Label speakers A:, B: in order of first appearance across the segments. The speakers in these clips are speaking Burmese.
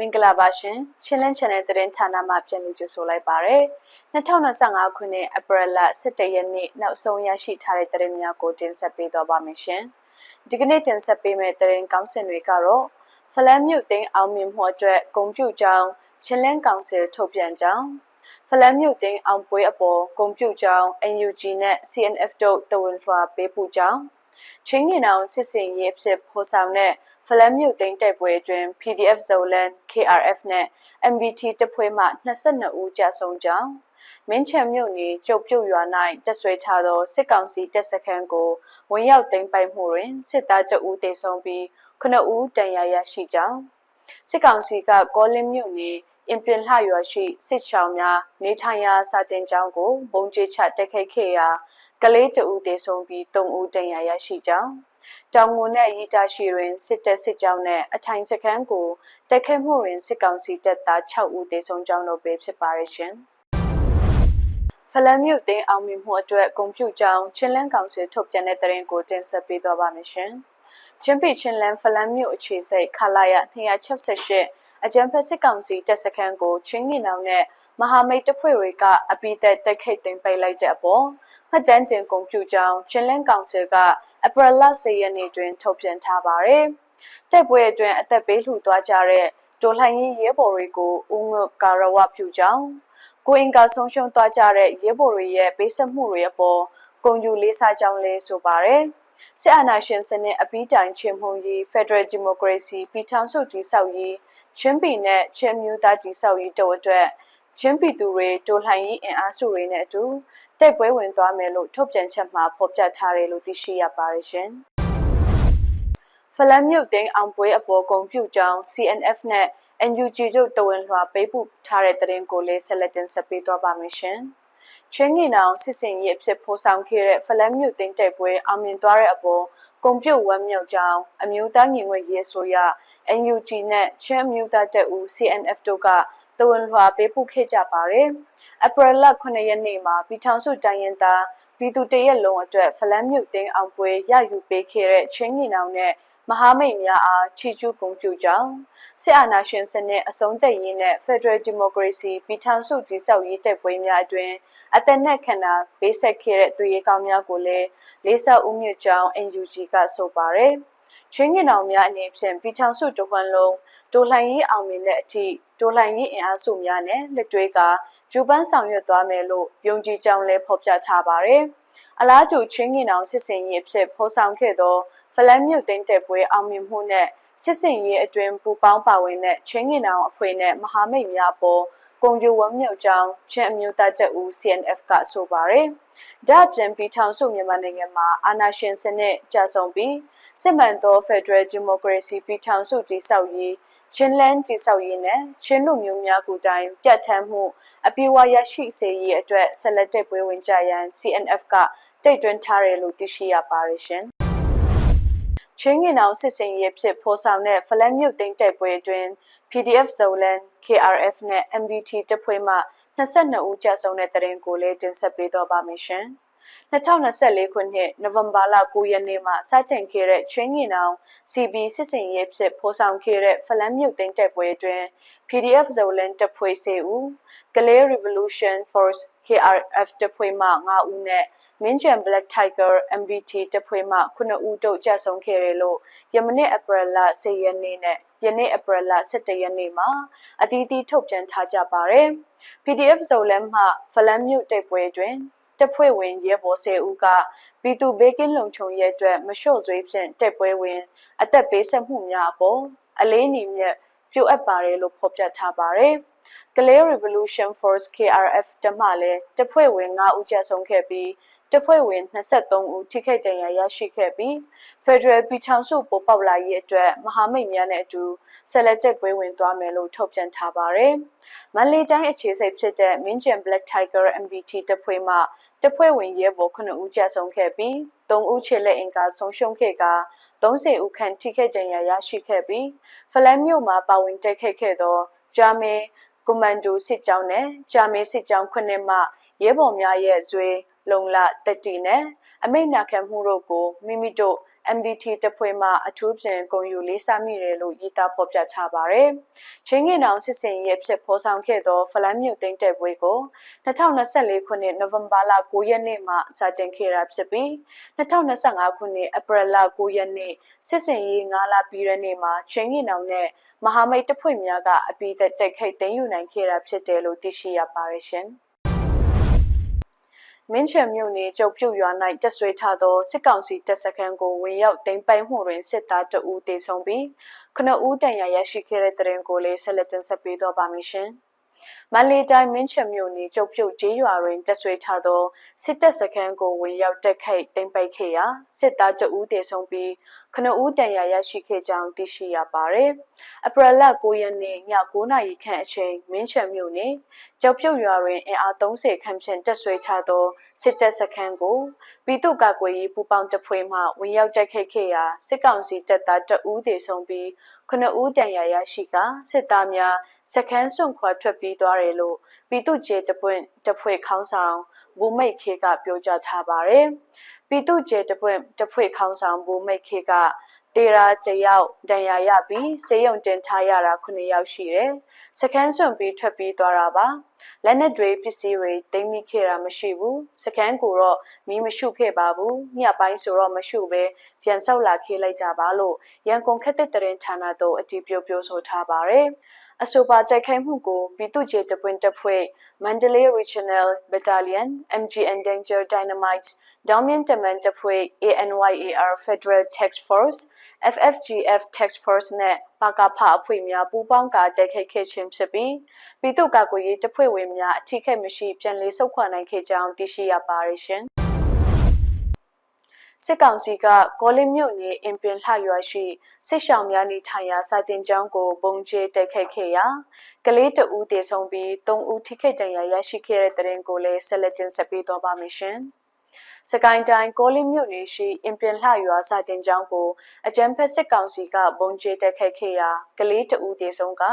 A: မင်္ဂလာပါရှင်ချင်းလန်း channel သတင်းဌာနမှပြန်လည်ကြိုဆိုလိုက်ပါရစေ2025ခုနှစ်ဧပြီလ17ရက်နေ့နောက်ဆုံးရရှိထားတဲ့သတင်းများကိုတင်ဆက်ပေးသွားပါမယ်ရှင်ဒီကနေ့တင်ဆက်ပေးမယ့်သတင်းကောင်းစင်တွေကတော့ဖလန်းမြို့သိန်းအောင်မြင်မှုအတွက်ဂုံပြူကြောင်းချင်းလန်းကောင်စီထုတ်ပြန်ကြောင်းဖလန်းမြို့သိန်းအောင်ပွဲအပေါ်ဂုံပြူကြောင်း NUG နဲ့ CNF တို့တဝန်လွှာပေးပူကြောင်းချင်းငင်အောင်စစ်စင်ရေးဖြစ်ဖော်ဆောင်တဲ့ ဖလန်းမြို့သိန်းတိုက်ပွဲအတွင်း PDF ဇိုလန် KRF နဲ့ MBT တပ်ဖွဲ့မှ22ဦးကြာဆုံးကြောင်းမင်းချံမြို့နယ်ကျုပ်ပြုတ်ရွာ၌တက်ဆွဲထားသောစစ်ကောင်စီတပ်စခန်းကိုဝင်ရောက်သိမ်းပိုက်မှုတွင်စစ်သားတအူးတေဆုံးပြီး9ဦးတန်ရာရရှိကြောင်းစစ်ကောင်စီကကောလင်းမြို့နယ်အင်ပင်လှရွာရှိစစ်ချောင်းများနေထိုင်ရာစာတင်ကျောင်းကိုဘုံကျချတက်ခိုက်ခဲ့ရာကလေးတအူးတေဆုံးပြီး3ဦးတန်ရာရရှိကြောင်း တောင်ငူနဲ့ရီတာရှိတွင်စစ်တပ်စစ်ကြောင်းနဲ့အထိုင်စခန်းကိုတိုက်ခိုက်မှုတွင်စစ်ကောင်စီတပ်သား6ဦးသေဆုံးကြောင်းတို့ပဲဖြစ်ပါရရှင်။ဖလန်မြို့သိမ်းအောင်မြင်မှုအတွက်ဂုံပြူကြောင်းချင်းလန်းကောင်စီထုတ်ပြန်တဲ့သတင်းကိုတင်ဆက်ပေးသွားပါမယ်ရှင်။ချင်းပီချင်းလန်းဖလန်မြို့အခြေစိတ်ခလာရ268အကြံဖက်စစ်ကောင်စီတပ်စခန်းကိုချင်းငင်အောင်နဲ့မဟာမိတ်တပ်ဖွဲ့တွေကအပိသက်တိုက်ခိုက်သိမ်းပိုက်လိုက်တဲ့အပေါ်မှတ်တမ်းတင်ဂုံပြူကြောင်းချင်းလန်းကောင်စီက အပရလ10ရက်နေ့တွင်ထုတ်ပြန်ထားပါတယ်။တိုက်ပွဲအတွင်းအသက်ပေးလှူသွားကြတဲ့တိုလှိုင်းရေးရဲဘော်တွေကိုဦးငုကာရဝပြုကြောင်းကိုအင်ကာဆုံးရှုံးသွားကြတဲ့ရဲဘော်တွေရဲ့ပေးဆက်မှုတွေအပေါ်ဂုဏ်ယူလေးစားကြောင်းလဲဆိုပါတယ်။စစ်အာဏာရှင်စနစ်အပြီးတိုင်ချင်းမှုရေး Federal Democracy ပြည်ထောင်စုတည်ဆောက်ရေးချင်းပြည်နဲ့ချင်းမျိုးသားတည်ဆောက်ရေးတို့အတွက်ချင်းပြည်သူတွေတိုလှိုင်းရေးအင်အားစုတွေနဲ့အတူ တိုက်ပွဲဝင်သွားမယ်လို့ထုတ်ပြန်ချက်မှာဖော်ပြထားတယ်လို့သိရှိရပါတယ်ရှင်။ဖလန်မြို့သိန်းအောင်ပွဲအပေါ်ကုံပြုကြောင်း CNF နဲ့ NUG တို့တဝန်လွှာပေးပို့ထားတဲ့သတင်းကိုလည်းဆက်လက်တင်ဆက်ပေးသွားပါမယ်ရှင်။ချင်းငင်အောင်စစ်စင်ရေးအဖြစ်ဖော်ဆောင်ခဲ့တဲ့ဖလန်မြို့သိန်းတိုက်ပွဲအောင်မြင်သွားတဲ့အပေါ်ကုံပြုတ်ဝမ်းမြောက်ကြောင်းအမျိုးသားညီညွတ်ရေးဆိုရ NUG နဲ့ချင်းအမျိုးသားတပ်ဦး CNF တို့ကတဝန်လွှာပေးပို့ခဲ့ကြပါတယ်။ အပရလ9ရက်နေ့မှာပြည်ထောင်စုတိုင်းရင်သားပြည်သူတရက်လုံးအတွက်ဖလန်းမြုပ်သိမ်းအောင်ပွဲရယူပေးခဲ့တဲ့ချင်းညီနောင်နဲ့မဟာမိတ်များအားချီးကျူးဂုဏ်ပြုကြောင်းစစ်အာဏာရှင်စနစ်အဆုံးသတ်ရေးနဲ့ Federal Democracy ပြည်ထောင်စုတည်ဆောက်ရေးတိုက်ပွဲများအတွင်အသက်နဲ့ခန္ဓာဘေးဆက်ခဲ့တဲ့သူရဲကောင်းများကိုလည်းလေးစားဦးမြင့်ကြောင်း NUG ကဆိုပါတယ်ချင်းညီနောင်များအနေဖြင့်ပြည်ထောင်စုတဝန်းလုံးဒိုလှိုင်ရေးအောင်မြင်တဲ့အထိဒိုလှိုင်ရေးအင်အားစုများနဲ့လက်တွဲက ဂျူပန်းဆောင်ရွက်သွားမယ်လို့ယုံကြည်ကြောင်းလည်းဖော်ပြထားပါတယ်။အလားတူချင်းငင်အောင်စစ်စင်ရေးအဖြစ်ဖော်ဆောင်ခဲ့သောဖလန်မြို့သိန်းတက်ပွဲအောင်မြင်မှုနဲ့စစ်စင်ရေးအတွင်ပူပေါင်းပါဝင်တဲ့ချင်းငင်အောင်အဖွဲ့နဲ့မဟာမိတ်များပေါ်ကွန်ယူဝမ်မြောက်ကြောင်းချင်းအမျိုးသားတပ်ဦး CNF ကဆိုပါတယ်။ဒါ့အပြင်ပြည်ထောင်စုမြန်မာနိုင်ငံမှာအာဏာရှင်စနစ်ကြာဆုံးပြီးစစ်မှန်သော Federal Democracy ပြည်ထောင်စုတည်ဆောက်ရေး ချင်းလန်းတည်ဆောက်ရေးနဲ့ချင်းလူမျိုးများကိုတိုင်ပြတ်ထမ်းမှုအပြေဝရရှိစေရေးအတွက်ဆက်လက်တက်ပွဲဝင်ကြရန် CNF ကတိတ်တွင်းထားတယ်လို့သိရှိရပါတယ်ရှင်။ချင်းငင်အောင်စစ်စင်ရေးဖြစ်ဖော်ဆောင်တဲ့ဖလန်မြုပ်သိမ်းတိုက်ပွဲအတွင်း PDF ဇိုလန် KRF နဲ့ MBT တပ်ဖွဲ့မှ22ဦးကြာဆုံးတဲ့တရင်ကိုလည်းတင်ဆက်ပေးတော့ပါမယ်ရှင်။ 2024ခုနှစ်နိုဝင်ဘာလ9ရက်နေ့မှစတင်ခဲ့တဲ့ချင်းငင်အောင် CB စစ်စင်ရေးဖြစ်ဖော်ဆောင်ခဲ့တဲ့ဖလန်းမြုပ်သိမ်းတပ်ပွဲအတွင်း PDF ဇိုလန်တပ်ဖွဲ့10ဦးကလေး Revolution Force KRF တပ်ဖွဲ့မှ9ဦးနဲ့မင်းကျန် Black Tiger MBT တပ်ဖွဲ့မှ9ဦးတို့ကြာဆုံးခဲ့တယ်လို့ယမနေ့အပရလ10ရက်နေ့နဲ့ယနေ့အပရလ17ရက်နေ့မှာအသီးသီးထုတ်ပြန်ထားကြပါတယ်။ PDF ဇိုလန်မှဖလန်းမြို့တပ်ပွဲတွင် တပ်ဖွဲ့ဝင်ရဲဘော်10ဦးကပြည်သူဘေးကင်းလုံခြုံရေးအတွက်မလျှော့ဆွေးဖြင့်တပ်ပွဲဝင် အသက်ပေးဆက်မှုများအပေါ်အလေးနည်းမြတ်ပြုအပ်ပါတယ်လို့ဖော်ပြထားပါတယ်။ Clay Revolution Force KRF တမလည်းတပ်ဖွဲ့ဝင်9ဦးကြာဆုံးခဲ့ပြီး တပ်ဖွဲ့ဝင်23ဦးထိခိုက်ဒဏ်ရာရရှိခဲ့ပြီး Federal ပြည်ထောင်စုပေါ်ပေါက်လာရေးအတွက်မဟာမိတ်များနဲ့အတူဆက်လက်တပ်ပွဲဝင်သွားမယ်လို့ထုတ်ပြန်ထားပါတယ်။မန္တလေးတိုင်းအခြေစိုက်ဖြစ်တဲ့ Minjan Black Tiger MBT တပ်ဖွဲ့မှတပ်ဖွဲ့ဝင်ရဲဘော်9ဦးကြာဆုံးခဲ့ပြီး3ဦးခြေလက်အင်္ကာဆုံးရှုံးခဲ့က30ဦးခန့်ထိခိုက်ဒဏ်ရာရရှိခဲ့ပြီးဖလန်မြို့မှာပါဝင်တိုက်ခိုက်ခဲ့သောဂျာမေကွန်မန်ဒိုစစ်ကြောင်းနဲ့ဂျာမေစစ်ကြောင်း9မှရဲဘော်များရဲ့ဇွေ လုံလတက်တီနဲ့အမိတ်နာခံမှုတို့ကိုမိမိတို့ MDT တပ်ဖွဲ့မှအထူးပြန်ဂုဏ်ယူလေးစားမိတယ်လို့ရေးသားဖော်ပြထားပါတယ်။ချင်းငင်အောင်စစ်စင်ရဲ့ဖြစ်ဖော်ဆောင်ခဲ့သောဖလန်မြို့သိမ်းတဲ့ပွဲကို2024ခုနှစ်နိုဝင်ဘာလ9ရက်နေ့မှစတင်ခဲ့တာဖြစ်ပြီး2025ခုနှစ်ဧပြီလ9ရက်နေ့စစ်စင်ရေး9လပြီးတဲ့နေ့မှာချင်းငင်အောင်နဲ့မဟာမိတ်တပ်ဖွဲ့များကအပိသက်တိုက်ခိုက်သိမ်းယူနိုင်ခဲ့တာဖြစ်တယ်လို့သိရှိရပါတယ်ရှင်။ မင်းချံမြို့နယ်ကျုပ်ပြုတ်ရွာ၌တက်ဆွေထားသောစစ်ကောင်စီတပ်စခန်းကိုဝင်ရောက်သိမ်းပိုက်မှုတွင်စစ်သားတအူးတေဆုံးပြီးခဏဦးတန်ရာရရှိခဲ့တဲ့တရင်ကိုလည်းဆက်လက်တင်ဆက်ပေးတော့ပါမရှင်။မန္တလေးတိုင်းမင်းချံမြို့နယ်ကျုပ်ပြုတ်ကျေးရွာတွင်တက်ဆွေထားသောစစ်တပ်စခန်းကိုဝင်ရောက်တက်ခိုက်သိမ်းပိုက်ခဲ့ရာစစ်သားတအူးတေဆုံးပြီး ခဏဦးတန်ရာရရှိခဲ့ကြောင်းသိရှိရပါတယ်။အပရလ9ရက်နေ့ည9နာရီခန့်အချိန်မင်းချံမြို့နယ်ကြောက်ပြုတ်ရွာတွင်အင်အား30ခန့်ဖြင့်တက်ဆွေထားသောစစ်တပ်စခန်းကိုပြည်သူ့ကာကွယ်ရေးပူးပေါင်းတပ်ဖွဲ့မှဝင်ရောက်တိုက်ခိုက်ခဲ့ရာစစ်ကောင်စီတပ်သားတအူးတေဆုံးပြီးခုနှစ်ဦးတန်ရာရရှိကစစ်သားများစခန်းစွန့်ခွာထွက်ပြေးသွားတယ်လို့ပြည်သူ့ကျေတပွင့်တဖွဲ့ခေါင်းဆောင်ဘူမိတ်ခေကပြောကြားထားပါတယ်။ ပြည်သူ့ကျေတပွင့်တဖွဲ့ခေါင်းဆောင်ဘူမိတ်ခေကတေရာတယောက်ဒဏ်ရာရပြီးစေယုံတင်ထားရတာ9ယောက်ရှိတယ်။စခန်းစွန့်ပြီးထွက်ပြေးသွားတာပါ။လက်နက်တွေပစ္စည်းတွေတိမ်းမိခဲ့တာမရှိဘူး။စခန်းကိုတော့မီးမရှုခဲ့ပါဘူး။ညပိုင်းဆိုတော့မရှုပဲပြန်ဆောက်လာခေးလိုက်တာပါလို့ရန်ကုန်ခက်တဲ့တရင်ဌာနတို့အတည်ပြုပြောဆိုထားပါတယ်။ အဆိုပါတိုက်ခိုက်မှုကိုပြည်သူ့ကျေတပွင့်တပ်ဖွဲ့ Mandalay Regional Battalion MGN Danger Dynamites ဒေါင်းမြင့်တမန်တပ်ဖွဲ့ ANYAR Federal Task Force FFGF Task Force နဲ့ပါကဖအဖွဲ့များပူးပေါင်းကာတိုက်ခိုက်ခဲ့ခြင်းဖြစ်ပြီးပြည်သူ့ကာကွယ်ရေးတပ်ဖွဲ့ဝင်များအထိခိုက်မရှိပြန်လည်ဆုတ်ခွာနိုင်ခဲ့ကြောင်းသိရှိရပါတယ်ရှင်။ စစ်ကောင်စီကကောလင်းမြို့နယ်အင်ပင်လှရွာရှိစစ်ရှောင်များနေထိုင်ရာစာတင်ကျောင်းကိုပုံကျဲတိုက်ခိုက်ခဲ့ရာကလေးတဦးတေဆုံးပြီး၃ဦးထိခိုက်ဒဏ်ရာရရှိခဲ့တဲ့တဲ့ရင်ကိုလည်းဆက်လက်တင်ဆက်ပေးသွားပါမယ်ရှင်။စကိုင်းတိုင်းကောလင်းမြို့နယ်ရှိအင်ပင်လှရွာစာတင်ကျောင်းကိုအကြမ်းဖက်စစ်ကောင်စီကပုံကျဲတိုက်ခိုက်ခဲ့ရာကလေးတဦးတေဆုံးက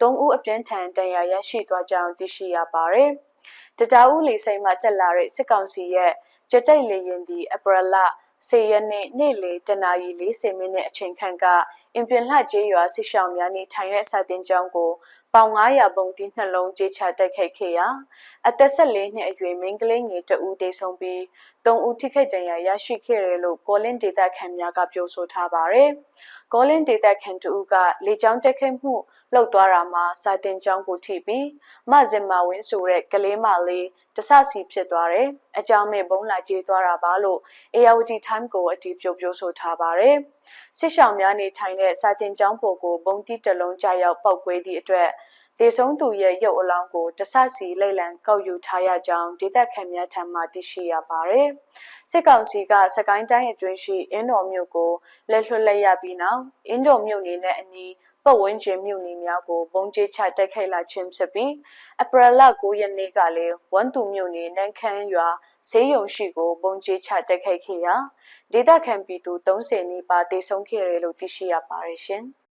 A: ၃ဦးအပြင်းထန်ဒဏ်ရာရရှိသွားကြောင်းသိရှိရပါတယ်။တတအူးလီစိန်မှတက်လာတဲ့စစ်ကောင်စီရဲ့ ကြက်တိတ်လေရင်ဒီအပရလစေရက်နေ့နေ့လေတနာရီ40မိနစ်အချိန်ခန့်ကအင်ပြင်လှကျေးရွာဆစ်ရှောင်းများနေထိုင်တဲ့စာတင်ကျောင်းကိုပေါင်900ပုံတီးနှလုံးကြေးချတိုက်ခိုက်ခဲ့ရာအသက်14နှစ်အရွယ်မိန်းကလေးငယ်တဦးတေဆုံးပြီး3ဦးထိခိုက်ဒဏ်ရာရရှိခဲ့တယ်လို့ကောလင်းဒေတာခန်များကပြောဆိုထားပါတယ်။ ကောလင်းဒေတာခန်တဦးကလေကြောင်းတက်ခိုက်မှုလှုပ်သွားတာမှာစာတင်ကျောင်းကိုထိပြီးမဇင်မာဝင်းဆိုတဲ့ကလေးမလေးတဆစီဖြစ်သွားတယ်။အကြောင်းမဲ့ဘုံလာကျေးသွားတာပါလို့ ARD Time ကိုအတီးပြုတ်ပြောဆိုထားပါတယ်။စစ်ဆောင်များနေထိုင်တဲ့စာတင်ကျောင်းပေါ်ကိုဘုံတိတလုံးကြာရောက်ပောက်ကွဲသည့်အတွက် တေဆုံးသူရဲ့ရုပ်အလောင်းကိုတဆစီလိတ်လံကောက်ယူထားရကြောင်းဒေသခံများထံမှသိရှိရပါတယ်။စစ်ကောင်စီကစကိုင်းတိုင်းအတွင်းရှိအင်းတော်မြို့ကိုလက်လွှတ်လိုက်ရပြီးနောက်အင်းတော်မြို့နေနဲ့အနီးပတ်ဝန်းကျင်မြို့နယ်များကိုပုံကျချတိုက်ခိုက်လာခြင်းဖြစ်ပြီးအပရလ9ရက်နေ့ကလည်းဝမ်တူမြို့နယ်နန်းခမ်းရွာဈေးရုံရှိကိုပုံကျချတိုက်ခိုက်ခဲ့ရာဒေသခံပြည်သူ30နီးပါးတေဆုံးခဲ့တယ်လို့သိရှိရပါတယ်ရှင်။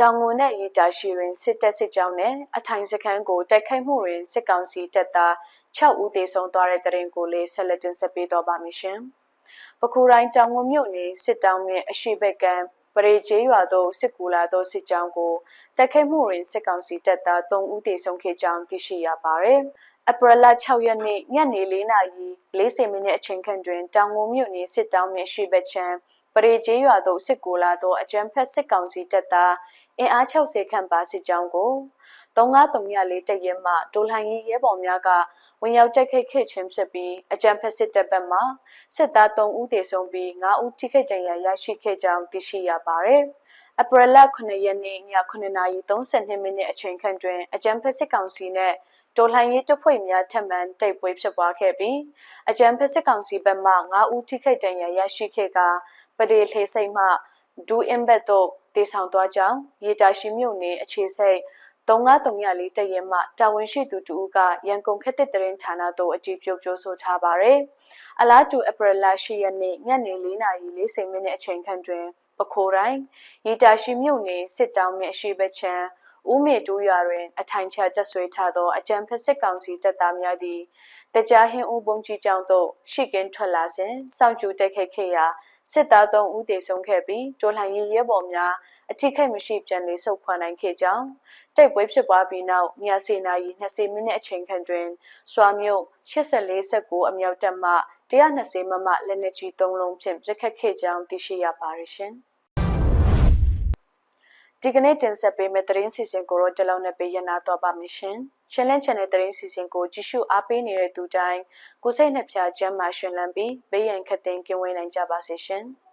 A: တောင်ငွန်နဲ့ရီတာရှိတွင်စစ်တပ်စစ်ကြောင်းနဲ့အထိုင်စခန်းကိုတိုက်ခိုက်မှုတွင်စစ်ကောင်စီတပ်သား6ဦးသေဆုံးသွားတဲ့တဲ့ရင်ကိုလည်းဆက်လက်တင်ဆက်ပေးတော့ပါမရှင်။ပခုတိုင်းတောင်ငွန်မြို့နယ်စစ်တောင်းမြင့်အရှိဘက်ကံပရိကျေးရွာသို့စစ်ကူလာသောစစ်ကြောင်းကိုတိုက်ခိုက်မှုတွင်စစ်ကောင်စီတပ်သား3ဦးသေဆုံးခဲ့ကြောင်းသိရှိရပါတယ်။အပရလ6ရက်နေ့ညနေ4နာရီ40မိနစ်အချိန်ခန့်တွင်တောင်ငုံမြို့နယ်စစ်တောင်းမြရှိဘက်ချမ်းပရိကျေးရွာသို့စစ်ကူလာသောအကြမ်းဖက်စစ်ကောင်စီတပ်သား အင်အား60ခန့်ပါစစ်ကြောင်းကို3934တရက်မှဒိုလှန်ရေးရဲဘော်များကဝင်ရောက်တိုက်ခိုက်ခဲ့ခြင်းဖြစ်ပြီးအကြမ်းဖက်စစ်တပ်ဘက်မှစစ်သား3ဦးသေဆုံးပြီး9ဦးထိခိုက်ဒဏ်ရာရရှိခဲ့ကြောင်းသိရှိရပါတယ်။အပရလ9ရက်နေ့ည9:32မိနစ်အချိန်ခန့်တွင်အကြမ်းဖက်စစ်ကောင်စီနှင့်တော်လှန်ရေးတပ်ဖွဲ့များထပ်မံတိုက်ပွဲဖြစ်ပွားခဲ့ပြီးအကြမ်းဖက်စစ်ကောင်စီဘက်မှ9ဦးထိခိုက်ဒဏ်ရာရရှိခဲ့ကပဒေလှေစိတ်မှ ဒူအင်ဘက်သို့တေဆောင်သွားကြောင်းရေတာရှိမြို့နယ်အခြေစိတ်3934တရင်မှတာဝန်ရှိသူတူကရန်ကုန်ခက်တဲ့တရင်ဌာနသို့အကြည့်ပြုပြောဆိုထားပါတယ်။အလားတူအပရလ10ရက်နေ့ညနေ4:40မိနစ်အချိန်ခန့်တွင်ပခိုးတိုင်းရီတာရှိမြို့နယ်စစ်တောင်းမြအရှိဘချံဦးမေတူးရွာတွင်အထိုင်ချတက်ဆွေးထားသောအကြံဖက်စစ်ကောင်စီတပ်သားများသည်တကြားဟင်းဦးဘုံကြီးကျောင်းသို့ရှိကင်းထွက်လာစဉ်စောင့်ကြိုတက်ခဲ့ခဲ့ရာ စစ်သား3ဦးသေဆုံးခဲ့ပြီးတိုလှန်ရေးရဲဘော်များအထိခိုက်မရှိပြန်လည်ဆုတ်ခွာနိုင်ခဲ့ကြောင်းတိုက်ပွဲဖြစ်ပွားပြီးနောက်ညစေနာရီ20မိနစ်အချိန်ခန့်တွင်စွာမြို့84-19အမြောက်တပ်မှ120မမလက်နက်ကြီး3လုံးဖြင့်ပစ်ခတ်ခဲ့ကြောင်းသိရှိရပါရရှင်။ ဒီကနေ့တင်ဆက်ပေးမယ့်သတင်းစီစဉ်ကိုတော့ဒီလောက်နဲ့ပေးရနာတော့ပါမယ်ရှင်။ Channel Channel သတင်းစီစဉ်ကိုကြည့်ရှုအားပေးနေတဲ့သူတိုင်းကိုစိတ်နှပြချမ်းမှရှင်လန်းပြီးဘေးရန်ခတ်သိမ်းကင်းဝေးနိုင်ကြပါစေရှင်။